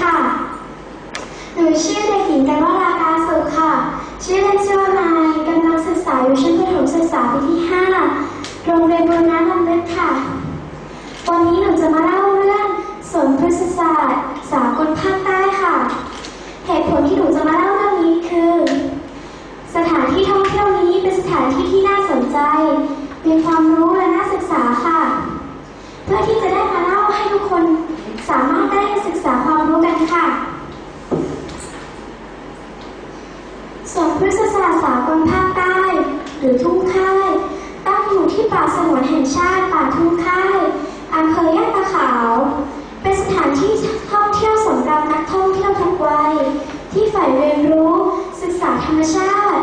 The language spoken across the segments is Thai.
ค่ะ หนูชื่อเด็กหญิงกันวรากาสุขค่ะ ชื่อเล่นชื่อว่านายกำลังศึกษาอยู่ชั้นประถมศึกษาปีที่5โรงเรียนบุรณะลำลึกค่ะ วันนี้หนูจะมาเล่าเรื่องสวนพฤกษศาสตร์สากลภาคใต้ค่ะ เหตุผลที่หนูจะมาเล่าเรื่องนี้คือ สถานที่ท่องเที่ยวนี้เป็นสถานที่ที่น่าสนใจ มีความรู้และน่าศึกษาค่ะ เพื่อที่จะได้มาเล่า คนสามารถได้ศึกษาความรู้กันค่ะ ส่วนพฤกษศาสตร์สากลภาคใต้ หรือทุ่งค่าย ตั้งอยู่ที่ป่าสงวนแห่งชาติป่าทุ่งค่ายอำเภอย่านตาขาว เป็นสถานที่ท่องเที่ยวสำหรับนักท่องเที่ยวทุกวัย ที่ใฝ่เรียนรู้ศึกษาธรรมชาติ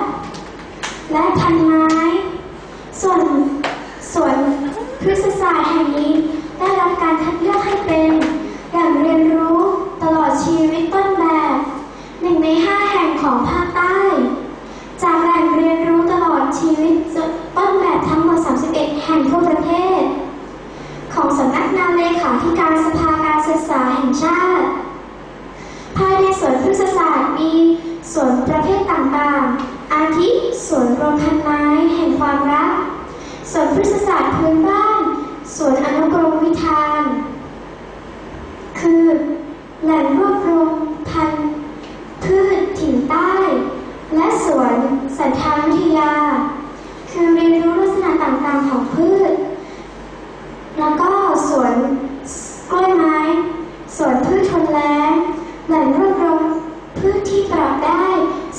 และพันไม้ ส่วนสวนพฤกษศาสตร์แห่งนี้ ได้รับการคัดเลือกให้เป็นแหล่งเรียนรู้ตลอดชีวิตต้นแบบหนึ่งในห้าแห่งของภาคใต้ จากแหล่งเรียนรู้ตลอดชีวิตต้นแบบทั้งหมด 31 แห่งทั่วประเทศ ของสำนักงานเลขาธิการสภาการศึกษาแห่งชาติ ภายในสวนพฤกษศาสตร์มีสวนประเภทต่างๆ อาทิสวนรวมพันไม้แห่งความรักสวนพฤกษศาสตร์พื้นบ้าน สวนอนุกรมวิธาน คือแหล่งรวบรวมพันธุ์พืชถิ่นใต้ และสวนสันทาวิทยา คือเรียนรู้ลักษณะต่างๆของพืช แล้วก็สวนกล้วยไม้ สวนพืชทนแล้งแหล่งรวบรวมพืชที่ปรับได้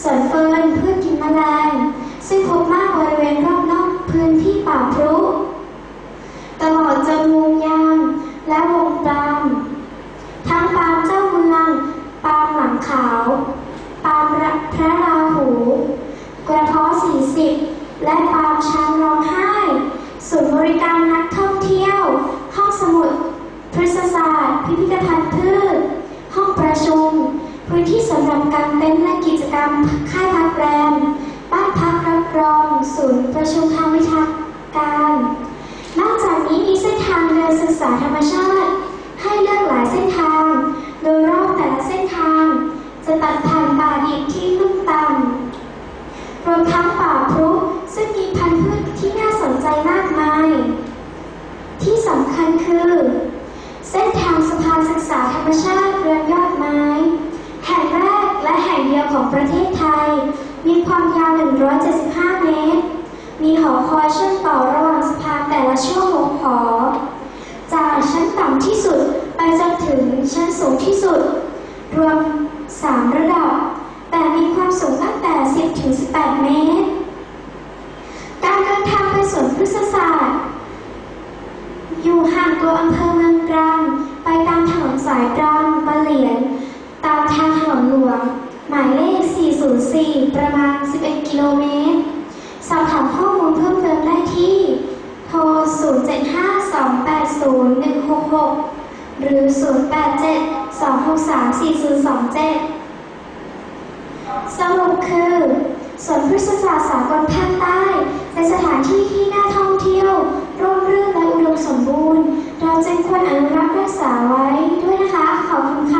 สวนเฟิร์นพืชกินแมลงซึ่งพบมากบริเวณรอบนอกพื้นที่ป่าพรุ กระเพาะสี่สิบและปาล์มช้างร้องไห้ ศูนย์บริการนักท่องเที่ยว ห้องสมุดพฤกษศาสตร์ พิพิธภัณฑ์พืช ห้องประชุม พื้นที่สำหรับการเต้นและกิจกรรม ค่ายพักแรม บ้านพักรับรอง ศูนย์ประชุมทางวิชาการ นอกจากนี้มีเส้นทางเดินศึกษาธรรมชาติ รวมทั้งป่าพรุซึ่งมีพันธุ์พืชที่น่าสนใจมากมาย ที่สำคัญคือ เส้นทางสะพานศึกษาธรรมชาติเรือนยอดไม้ แห่งแรกและแห่งเดียวของประเทศไทย มีความยาว 175 เมตร มีหอคอยเชื่อมต่อระหว่างสะพานแต่ละช่วงวงหอ จากชั้นต่ำที่สุดไปจนถึงชั้นสูงที่สุด รวม 3 ระดับ แต่มีความสูงตั้งแต่ 10 ถึง 18 เมตร การเดินทางไปสวนพฤกษศาสตร์ อยู่ห่างตัวอำเภอเมืองตรังไปตามถนนสายตรังปะเหลียน ตามทางถนนหลวง หมายเลข 404 ประมาณ 11 กิโลเมตร สอบถามข้อมูลเพิ่มเติมได้ที่ โทร 075-280-166 หรือ 087-263-4027 สรุปคือสวนพฤกษศาสตร์สากลภาคใต้เป็นสถานที่ที่น่าท่องเที่ยว ร่มรื่นและอุดมสมบูรณ์ เราจึงควรอนุรักษ์รักษาไว้ด้วยนะคะ ขอบคุณค่ะ